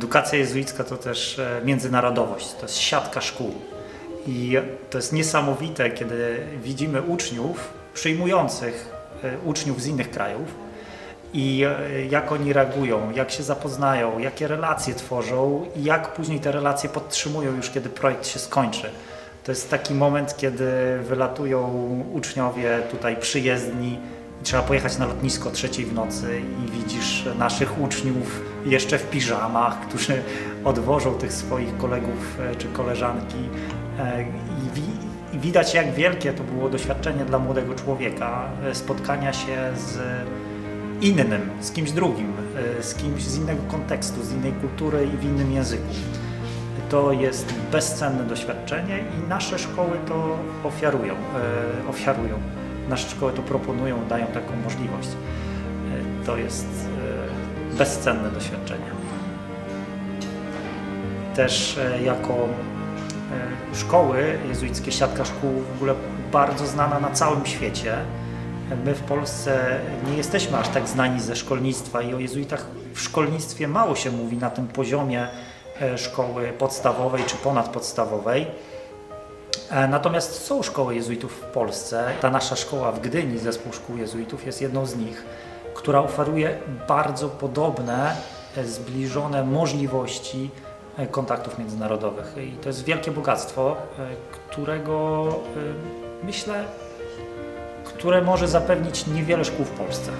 Edukacja jezuicka to też e, międzynarodowość, to jest siatka szkół. I to jest niesamowite, kiedy widzimy uczniów przyjmujących e, uczniów z innych krajów i e, jak oni reagują, jak się zapoznają, jakie relacje tworzą i jak później te relacje podtrzymują już, kiedy projekt się skończy. To jest taki moment, kiedy wylatują uczniowie tutaj przyjezdni trzeba pojechać na lotnisko trzeciej w nocy i widzisz naszych uczniów jeszcze w piżamach, którzy odwożą tych swoich kolegów e, czy koleżanki e, i, wi i widać jak wielkie to było doświadczenie dla młodego człowieka e, spotkania się z innym, z kimś drugim, z kimś z innego kontekstu, z innej kultury i w innym języku. To jest bezcenne doświadczenie i nasze szkoły to ofiarują. Ofiarują. Nasze szkoły to proponują, dają taką możliwość. E, to jest e, bezcenne doświadczenie. Też e, jako szkoły jezuickie, siatka szkół w ogóle bardzo znana na całym świecie. My w Polsce nie jesteśmy aż tak znani ze szkolnictwa i o jezuitach w szkolnictwie mało się mówi na tym poziomie szkoły podstawowej czy ponadpodstawowej. E, Natomiast są szkoły jezuitów w Polsce. Ta nasza szkoła w Gdyni, zespół szkół jezuitów, jest jedną z nich, która oferuje bardzo podobne, e, zbliżone możliwości e, kontaktów międzynarodowych. I to jest wielkie bogactwo, którego myślę, które może zapewnić niewiele szkół w Polsce.